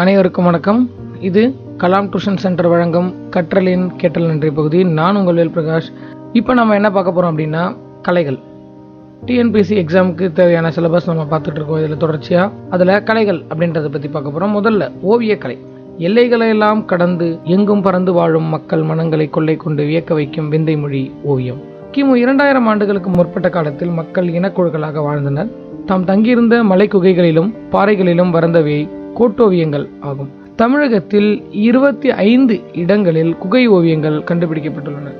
அனைவருக்கும் வணக்கம். இது கலாம் டியூஷன் சென்டர் வழங்கும் கற்றலின் கேட்டல் நன்றி பகுதி. நான் உங்கள் வேல் பிரகாஷ். இப்போ நம்ம என்ன பார்க்க போகிறோம் அப்படின்னா கலைகள். டிஎன்பிசி எக்ஸாமுக்கு தேவையான சிலபஸ் நம்ம பார்த்துட்டு இருக்கோம். இதில் தொடர்ச்சியாக அதில் கலைகள் அப்படின்றத பற்றி பார்க்க போகிறோம் முதல்ல ஓவியக்கலை. எல்லைகளை எல்லாம் கடந்து எங்கும் பறந்து வாழும் மக்கள் மனங்களை கொள்ளை கொண்டு வியக்க வைக்கும் விந்தை மொழி ஓவியம். கிமு இரண்டாயிரம் ஆண்டுகளுக்கு முற்பட்ட காலத்தில் மக்கள் இனக்குழுக்களாக வாழ்ந்தனர். தாம் தங்கியிருந்த மலை குகைகளிலும் பாறைகளிலும் வரந்தவையை கோட்டோவியங்கள் ஆகும். தமிழகத்தில் இருபத்தி ஐந்து இடங்களில் குகை ஓவியங்கள் கண்டுபிடிக்கப்பட்டுள்ளன.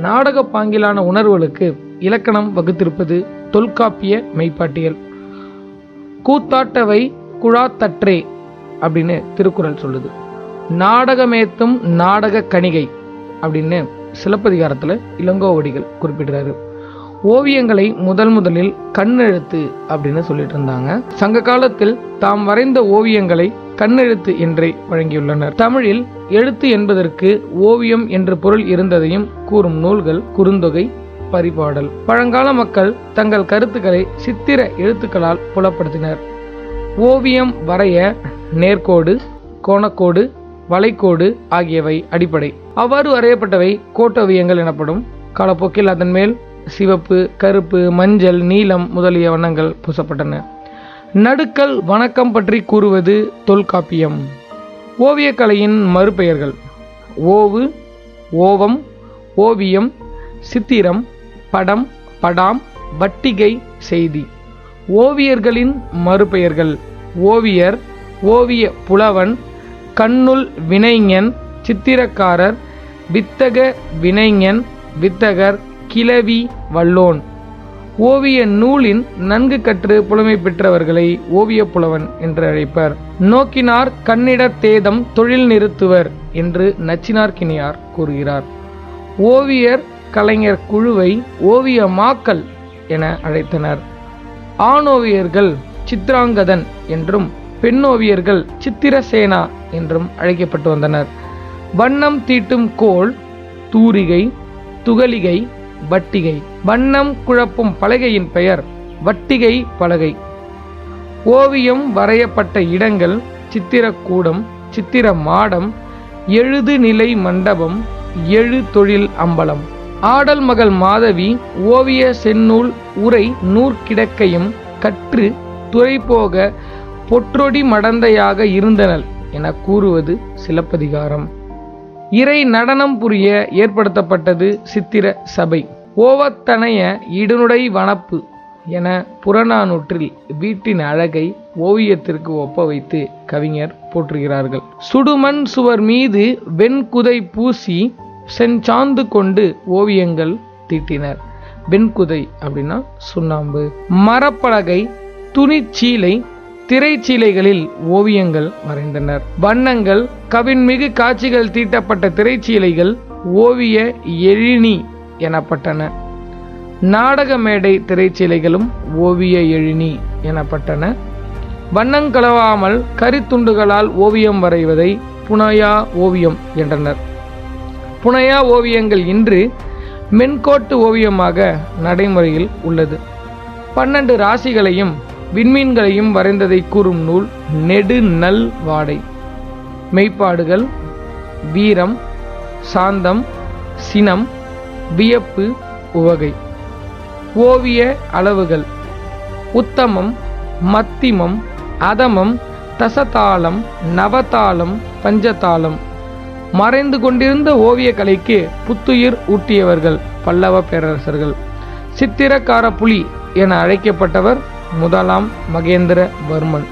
நாடக பாங்கிலான உணர்வுகளுக்கு இலக்கணம் வகுத்திருப்பது தொல்காப்பிய மெய்ப்பாட்டியல். கூத்தாட்டவை குழாத்தற்றே அப்படின்னு திருக்குறள் சொல்லுது. நாடகமேத்தும் நாடக கணிகை அப்படின்னு சிலப்பதிகாரத்தில் இளங்கோவடிகள் குறிப்பிடுறாரு. ஓவியங்களை முதல் முதலில் கண்ணெழுத்து அப்படின்னு சொல்லிட்டு இருந்தாங்க. சங்க காலத்தில் தாம் வரைந்த ஓவியங்களை கண்ணெழுத்து என்றே வழங்கியுள்ளனர். தமிழில் எழுத்து என்பதற்கு ஓவியம் என்ற பொருள் இருந்ததையும் கூறும் நூல்கள் குறுந்தொகை பரிபாடல். பழங்கால மக்கள் தங்கள் கருத்துக்களை சித்திர எழுத்துக்களால் புலப்படுத்தினர். ஓவியம் வரைய நேர்கோடு கோணக்கோடு வளைக்கோடு ஆகியவை அடிப்படை. அவ்வாறு வரையப்பட்டவை கோட்டோவியங்கள் எனப்படும். காலப்போக்கில் அதன் மேல் சிவப்பு கருப்பு மஞ்சள் நீலம் முதலிய வண்ணங்கள் பூசப்பட்டன. நடுக்கல் வணக்கம் பற்றி கூறுவது தொல்காப்பியம். ஓவியக்கலையின் மறுபெயர்கள். ஓவு ஓவம் ஓவியம் சித்திரம் படம் படாம் வட்டிகை செய்தி. ஓவியர்களின் மறுபெயர்கள். ஓவியர் ஓவிய புலவன் கண்ணுல் வினைஞன் சித்திரக்காரர் வித்தக வினைஞன் வித்தகர் கிளவி வல்லோன். ஓவிய நூலின் நன்கு கற்று புலமை பெற்றவர்களை ஓவிய புலவன் என்று அழைப்பர். நோக்கினார் கண்ணிடத் தேதம் தொழில் நிறுத்துவர் என்று நச்சினார்கினியார் கூறுகிறார். ஓவியர் கலைஞர் குழுவை ஓவியமாக்கல் என அழைத்தனர். ஆணோவியர்கள் சித்ராங்கதன் என்றும் பெண்ணோவியர்கள் சித்திரசேனா என்றும் அழைக்கப்பட்டு வந்தனர். வண்ணம் தீட்டும் கோல் தூரிகை துகளிகை வட்டிகை. வண்ணம் குழப்பும் பலகையின் பெயர் வட்டிகை பலகை. ஓவியம் வரையப்பட்ட இடங்கள் சித்திரக்கூடம் சித்திர மாடம் எழுதுநிலை மண்டபம் எழு தொழில் அம்பலம். ஆடல் மகள் மாதவி ஓவிய செந்நூல் உரை நூற்கிடக்கையும் கற்று துறை போக பொற்றொடி மடந்தையாக இருந்தனள் என கூறுவது சிலப்பதிகாரம். இறை நடனம் புரிய ஏற்படுத்தப்பட்டது சித்திர சபை. ஓவத்தனைய இடுனுடை வனப்பு என புறநானூற்றில் வீட்டின் அழகை ஓவியத்திற்கு ஒப்ப வைத்து கவிஞர் போற்றுகிறார்கள். சுடுமண் சுவர் மீது வெண்குதை பூசி செஞ்சாந்து கொண்டு ஓவியங்கள் தீட்டினர். வெண்குதை அப்படின்னா சுண்ணாம்பு. மரப்பலகை துணிச்சீலை திரைச்சீலைகளில் ஓவியங்கள் வரைந்தனர் வண்ணங்கள் கவின்மிகு காட்சிகள் தீட்டப்பட்ட திரைச்சீலைகள் ஓவிய எழினி எனப்பட்டன. நாடக மேடை திரைச்சீலைகளும் ஓவிய எழினி எனப்பட்டன. வண்ணங்கலவாமல் கரித்துண்டுகளால் ஓவியம் வரைவதை புனையா ஓவியம் என்றனர். புனையா ஓவியங்கள் இன்று மென்கோட்டு ஓவியமாக நடைமுறையில் உள்ளது. பன்னெண்டு ராசிகளையும் விண்மீன்களையும் வரைந்ததை கூறும் நூல் நெடு நல் வாடை. மெய்ப்பாடுகள் வீரம் சாந்தம் சினம் வியப்பு உவகை. ஓவிய அளவுகள் உத்தமம் மத்திமம் அதமம் தசதாளம் நவதாளம் பஞ்சதாளம். மறைந்து கொண்டிருந்த ஓவியக் கலைக்கு புத்துயிர் ஊட்டியவர்கள் பல்லவ பேரரசர்கள். சித்திரக்கார புலி என அழைக்கப்பட்டவர் முதலாம் மகேந்திரவர்மன்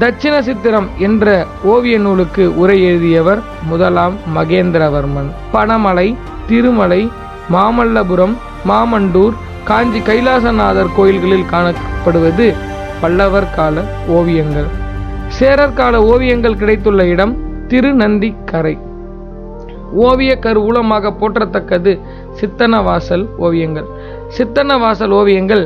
தட்சிண சித்திரம் என்ற ஓவிய நூலுக்கு உரை எழுதியவர் முதலாம் மகேந்திரவர்மன் பனமலை திருமலை மாமல்லபுரம் மாமண்டூர் காஞ்சி கைலாசநாதர் கோயில்களில் காணப்படுவது பல்லவர் கால ஓவியங்கள். சேரர் கால ஓவியங்கள் கிடைத்துள்ள இடம் திருநந்தி கரை ஓவிய கருவூலமாக போற்றத்தக்கது சித்தனவாசல் ஓவியங்கள். சித்தனவாசல் ஓவியங்கள்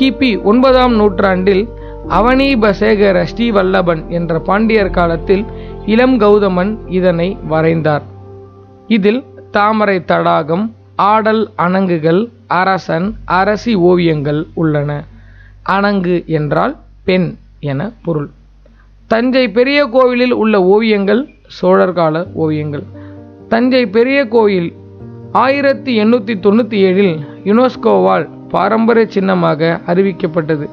கிபி ஒன்பதாம் நூற்றாண்டில் அவனீபசேகர ஸ்ரீவல்லபன் என்ற பாண்டியர் காலத்தில் இளம் கௌதமன் இதனை வரைந்தார். இதில் தாமரை தடாகம் ஆடல் அணங்குகள் அரசன் அரசி ஓவியங்கள் உள்ளன. அணங்கு என்றால் பெண் என பொருள். தஞ்சை பெரிய கோவிலில் உள்ள ஓவியங்கள் சோழர் கால ஓவியங்கள். தஞ்சை பெரிய கோயில் ஆயிரத்தி எண்ணூற்றி தொண்ணூற்றி ஏழில் யுனெஸ்கோவால் பாரம்பரிய சின்னமாக அறிவிக்கப்பட்டது.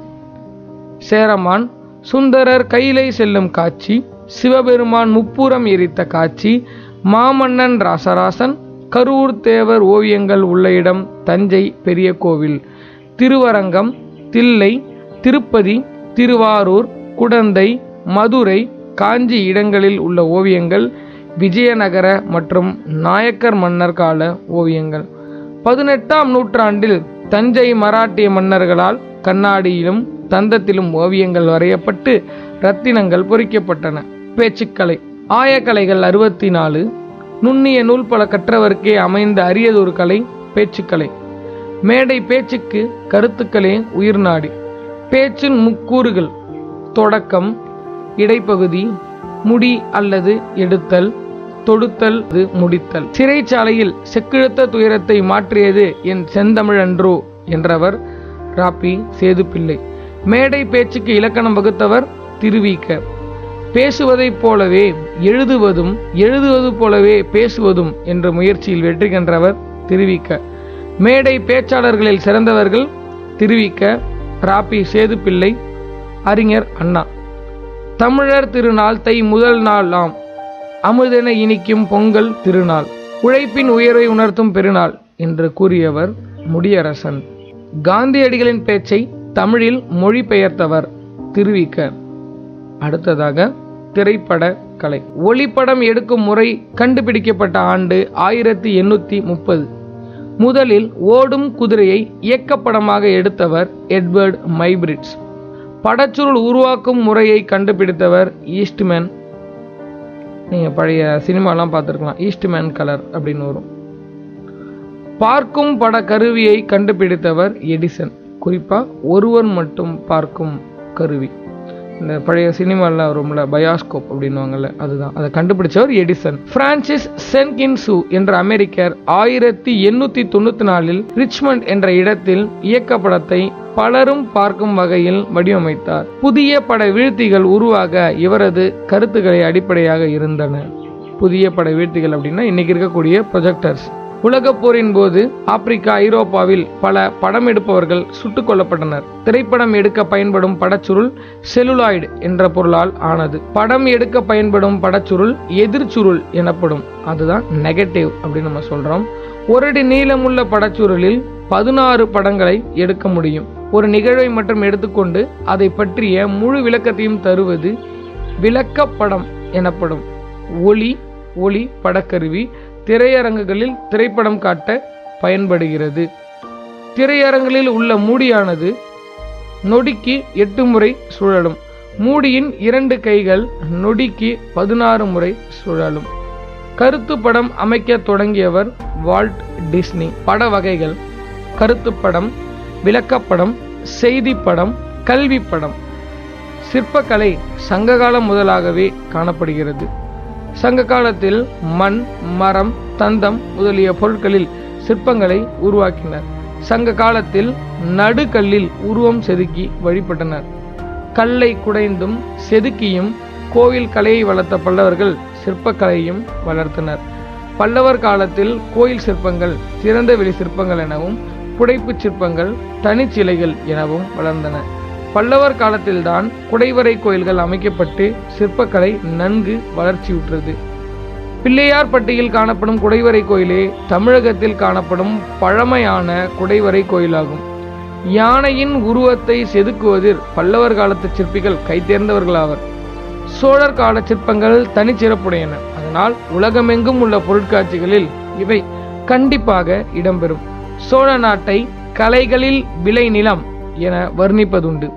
சேரமான் சுந்தரர் கையிலை செல்லும் காட்சி சிவபெருமான் முப்புறம் எரித்த காட்சி மாமன்னன் ராசராசன் கரூர் தேவர் ஓவியங்கள் உள்ள இடம் தஞ்சை பெரிய கோவில் திருவரங்கம் தில்லை திருப்பதி திருவாரூர் குடந்தை மதுரை காஞ்சி இடங்களில் உள்ள ஓவியங்கள் விஜயநகர மற்றும் நாயக்கர் மன்னர் கால ஓவியங்கள். பதினெட்டாம் நூற்றாண்டில் தஞ்சை மராட்டிய மன்னர்களால் கண்ணாடியிலும் தந்தத்திலும் ஓவியங்கள் வரையப்பட்டு ரத்தினங்கள் பொறிக்கப்பட்டன. பேச்சுக்கலை. ஆயக்கலைகள் அறுபத்தி நாலு நுண்ணிய நூல் பல கற்றவர்க்கே அமைந்த அரியதொரு கலை பேச்சுக்கலை. மேடை பேச்சுக்கு கருத்துக்களே உயிர் நாடி. பேச்சின் முக்கூறுகள். தொடக்கம். இடைப்பகுதி. முடி அல்லது எடுத்தல். தொடுத்தல் அது முடித்தல். சிறைச்சாலையில் செக்கிழுத்த துயரத்தை மாற்றியது என் செந்தமிழன்றோ என்றவர் ராப்பி சேதுப்பிள்ளை. மேடை பேச்சுக்கு இலக்கணம் வகுத்தவர் திருவிக்க பேசுவதைப் போலவே எழுதுவதும் எழுதுவது போலவே பேசுவதும் என்ற முயற்சியில் வெற்றி கண்டவர் திருவிக்க மேடை பேச்சாளர்களில் சிறந்தவர்கள் திருவிக்க ராப்பி சேதுப்பிள்ளை அறிஞர் அண்ணா. தமிழர் திருநாள் தை முதல் நாள் ஆம். அமுதென இனிக்கும் பொங்கல் திருநாள். உழைப்பின் உயர்வை உணர்த்தும் பெருநாள் என்று கூறியவர் முடியரசன். காந்தியடிகளின் பேச்சை தமிழில் மொழிபெயர்த்தவர் திருவிக்க அடுத்ததாக திரைப்பட கலை. ஒளிப்படம் எடுக்கும் முறை கண்டுபிடிக்கப்பட்ட ஆண்டு ஆயிரத்தி எண்ணூத்தி முப்பது. முதலில் ஓடும் குதிரையை இயக்கப்படமாக எடுத்தவர் எட்வர்ட் மைபிரிட்ஸ். படச்சுருள் உருவாக்கும் முறையை கண்டுபிடித்தவர் ஈஸ்ட்மேன். நீங்கள் பழைய சினிமாலாம் பார்த்துருக்கலாம். ஈஸ்ட்மேன் கலர் அப்படின்னு வரும். பார்க்கும் பட கருவியை கண்டுபிடித்தவர் எடிசன் குறிப்பாக ஒருவர் மட்டும் பார்க்கும் கருவி. இந்த பழைய சினிமாலாம் வரும்ல பயாஸ்கோப் அப்படின்னுவாங்கல்ல அதுதான். அதை கண்டுபிடிச்சவர் எடிசன் பிரான்சிஸ் சென்கின்சு என்ற அமெரிக்கர் ஆயிரத்தி எண்ணூத்தி தொண்ணூத்தி நாலில் ரிச்மண்ட் என்ற இடத்தில் இயக்கப்படத்தை பலரும் பார்க்கும் வகையில் வடிவமைத்தார். புதிய பட வீழ்த்திகள் உருவாக இவரது கருத்துக்களை அடிப்படையாக இருந்தன. புதிய பட வீழ்த்திகள் அப்படின்னா இன்னைக்கு இருக்கக்கூடிய ப்ரொஜெக்டர்ஸ் உலகப் போரின் போது ஆப்பிரிக்கா ஐரோப்பாவில் பல படம் எடுப்பவர்கள் சுட்டுக் கொல்லப்பட்டனர். திரைப்படம் எடுக்க பயன்படும் படச்சுருள் செலுலாய்டு என்ற பொருளால் ஆனது. படம் எடுக்க பயன்படும் படச்சுருள் எதிர்ச்சுருள் எனப்படும். அதுதான் நெகட்டிவ் அப்படின்னு நம்ம சொல்றோம். ஒரு அடி நீளமுள்ள படச்சுருளில் பதினாறு படங்களை எடுக்க முடியும். ஒரு நிகழ்வை மட்டும் எடுத்துக்கொண்டு அதை பற்றிய முழு விளக்கத்தையும் தருவது விளக்கப்படம் எனப்படும். ஒளி ஒளி படக்கருவி திரையரங்குகளில் திரைப்படம் காட்ட பயன்படுகிறது. திரையரங்குகளில் உள்ள மூடியானது நொடிக்கு எட்டு முறை சுழலும். மூடியின் இரண்டு கைகள் நொடிக்கு பதினாறு முறை சுழலும். கருத்து படம் அமைக்க தொடங்கியவர் வால்ட் டிஸ்னி. பட வகைகள் கருத்து படம் விளக்கப்படம் செய்தி படம் கல்வி படம். சிற்பக்கலை சங்ககாலம் முதலாகவே காணப்படுகிறது. சங்க காலத்தில் மண் மரம் தந்தம் முதலிய பொருட்களில் சிற்பங்களை உருவாக்கினர். சங்க காலத்தில் நடுக்கல்லில் உருவம் செதுக்கி வழிபட்டனர். கல்லை குடைந்தும் செதுக்கியும் கோவில் கலையை வளர்த்த பல்லவர்கள் சிற்பக்கலையும் வளர்த்தனர். பல்லவர் காலத்தில் கோயில் சிற்பங்கள் திறந்த வெளி சிற்பங்கள் எனவும் புடைப்புச் சிற்பங்கள் தனிச்சிலைகள் எனவும் வளர்ந்தன. பல்லவர் காலத்தில்தான் குடைவரை கோயில்கள் அமைக்கப்பட்டு சிற்பக்கலை நன்கு வளர்ச்சியுற்றது. பிள்ளையார்பட்டியில் காணப்படும் குடைவரை கோயிலே தமிழகத்தில் காணப்படும் பழமையான குடைவரை கோயிலாகும். யானையின் உருவத்தை செதுக்குவதில் பல்லவர் காலத்து சிற்பிகள் கைத்தேர்ந்தவர்களாவர் சோழர் கால சிற்பங்கள் தனிச்சிறப்புடையன அதனால் உலகமெங்கும் உள்ள பொருட்காட்சிகளில் இவை கண்டிப்பாக இடம்பெறும். சோழ நாட்டை கலைகளில் விளைநிலம் என வர்ணிப்பதுண்டு.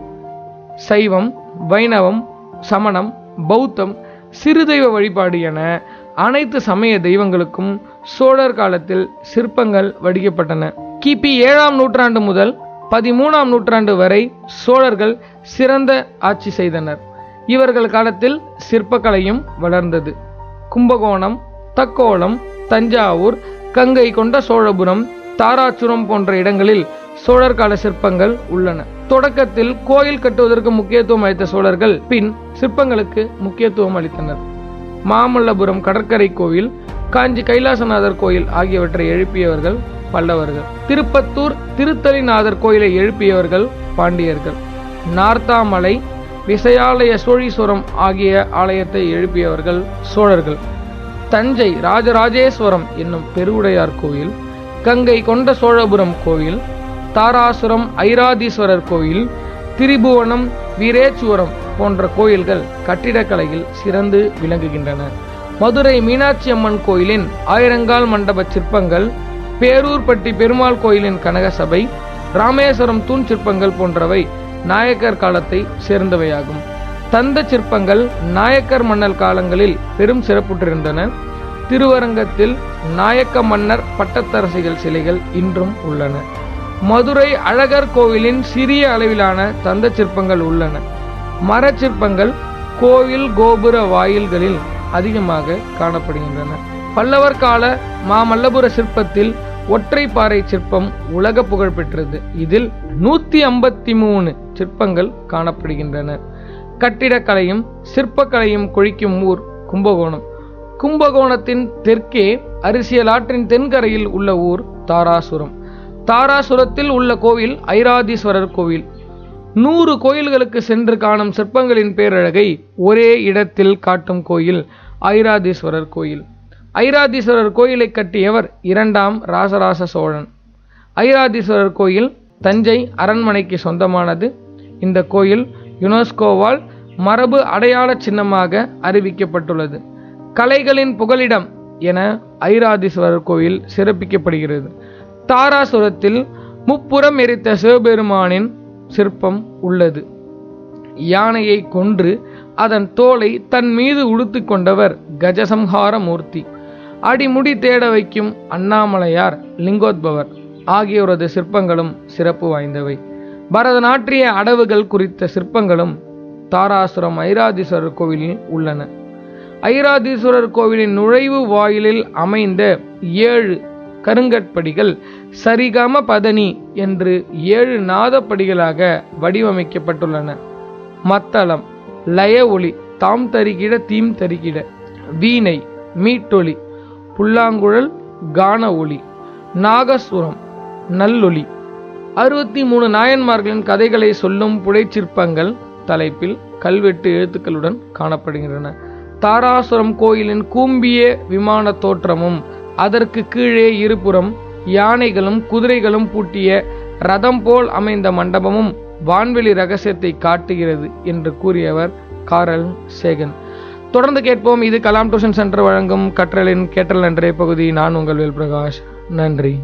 சைவம் வைணவம் சமணம் பௌத்தம் சிறுதெய்வ வழிபாடு என அனைத்து சமய தெய்வங்களுக்கும் சோழர் காலத்தில் சிற்பங்கள் வடிக்கப்பட்டன. கிபி ஏழாம் நூற்றாண்டு முதல் பதிமூணாம் நூற்றாண்டு வரை சோழர்கள் சிறந்த ஆட்சி செய்தனர். இவர்கள் காலத்தில் சிற்பக்கலையும் வளர்ந்தது. கும்பகோணம் தக்கோலம் தஞ்சாவூர் கங்கை கொண்ட சோழபுரம் தாராசுரம் போன்ற இடங்களில் சோழர் கால சிற்பங்கள் உள்ளன. தொடக்கத்தில் கோயில் கட்டுவதற்கு முக்கியத்துவம் அளித்த சோழர்கள் பின் சிற்பங்களுக்கு முக்கியத்துவம் அளித்தனர். மாமல்லபுரம் கடற்கரை கோவில் காஞ்சி கைலாசநாதர் கோயில் ஆகியவற்றை எழுப்பியவர்கள் பல்லவர்கள். திருப்பத்தூர் திருத்தலிநாதர் கோயிலை எழுப்பியவர்கள் பாண்டியர்கள். நார்த்தாமலை விசயாலய சோழீஸ்வரம் ஆகிய ஆலயத்தை எழுப்பியவர்கள் சோழர்கள். தஞ்சை ராஜராஜேஸ்வரம் என்னும் பெருவுடையார் கோயில் கங்கை கொண்ட சோழபுரம் கோயில் தாராசுரம் ஐராதீஸ்வரர் கோயில் திரிபுவனம் வீரேச்சுவரம் போன்ற கோயில்கள் கட்டிடக்கலையில் சிறந்து விளங்குகின்றன. மதுரை மீனாட்சி அம்மன் கோயிலின் ஆயிரங்கால் மண்டப சிற்பங்கள் பேரூர்பட்டி பெருமாள் கோயிலின் கனகசபை ராமேஸ்வரம் தூண் சிற்பங்கள் போன்றவை நாயக்கர் காலத்தை சேர்ந்தவையாகும். தந்த சிற்பங்கள் நாயக்கர் மன்னர் காலங்களில் பெரும் சிறப்புற்றிருந்தன. திருவரங்கத்தில் நாயக்க மன்னர் பட்டத்தரசிகள் சிலைகள் இன்றும் உள்ளன. மதுரை அழகர் கோவிலின் சிறிய அளவிலான தந்த சிற்பங்கள் உள்ளன. மரச்சிற்பங்கள் கோவில் கோபுர வாயில்களில் அதிகமாக காணப்படுகின்றன. பல்லவர் கால மாமல்லபுர சிற்பத்தில் ஒற்றைப்பாறை சிற்பம் உலக புகழ் பெற்றது. இதில் நூத்தி ஐம்பத்தி மூணு சிற்பங்கள் காணப்படுகின்றன. கட்டிடக்கலையும் சிற்பக்கலையும் கொழிக்கும் ஊர் கும்பகோணம். கும்பகோணத்தின் தெற்கே அரிசியலாற்றின் தென்கரையில் உள்ள ஊர் தாராசுரம். தாராசுரத்தில் உள்ள கோவில் ஐராதீஸ்வரர் கோவில். நூறு கோயில்களுக்கு சென்று காணும் சிற்பங்களின் பேரழகை ஒரே இடத்தில் காட்டும் கோயில் ஐராதீஸ்வரர் கோயில். ஐராதீஸ்வரர் கோயிலை கட்டியவர் இரண்டாம் ராசராச சோழன். ஐராதீஸ்வரர் கோயில் தஞ்சை அரண்மனைக்கு சொந்தமானது. இந்த கோயில் யுனெஸ்கோவால் மரபு அடையாள சின்னமாக அறிவிக்கப்பட்டுள்ளது. கலைகளின் புகலிடம் என ஐராதீஸ்வரர் கோயில் சிறப்பிக்கப்படுகிறது. தாராசுரத்தில் முப்புறம் எரித்த சிவபெருமானின் சிற்பம் உள்ளது. யானையை கொன்று அதன் தோலை தன் மீது உடுத்து கொண்டவர் கஜசம்ஹார மூர்த்தி. அடிமுடி தேட வைக்கும் அண்ணாமலையார் லிங்கோத்பவர் ஆகியோரது சிற்பங்களும் சிறப்பு வாய்ந்தவை. பரதநாட்டிய அடவுகள் குறித்த சிற்பங்களும் தாராசுரம் ஐராதீஸ்வரர் கோவிலில் உள்ளன. ஐராதீஸ்வரர் கோவிலின் நுழைவு வாயிலில் அமைந்த ஏழு கருங்கற்படிகள் சரிகம பதனி என்று ஏழு நாதப்படிகளாக வடிவமைக்கப்பட்டுள்ளன. மத்தளம் லய ஒளி தாம் தருகிட தீம் தருகிட. வீணை மீட்டொலி புல்லாங்குழல் கான ஒளி. நாகசுரம் நல்லொளி. அறுபத்தி மூணு நாயன்மார்களின் கதைகளை சொல்லும் புடைச்சிற்பங்கள் தலைப்பில் கல்வெட்டு எழுத்துக்களுடன் காணப்படுகின்றன. தாராசுரம் கோயிலின் கூம்பிய விமான தோற்றமும் அதற்கு கீழே இருபுறம் யானைகளும் குதிரைகளும் பூட்டிய ரதம் போல் அமைந்த மண்டபமும் வான்வெளி ரகசியத்தை காட்டுகிறது என்று கூறியவர் காரல் சேகன். தொடர்ந்து கேட்போம் இது கலாம் டியூஷன் சென்டர் வழங்கும் கற்றலின் கேட்டல் நன்றே. பகுதி நான் உங்கள் வேல்பிரகாஷ். நன்றி.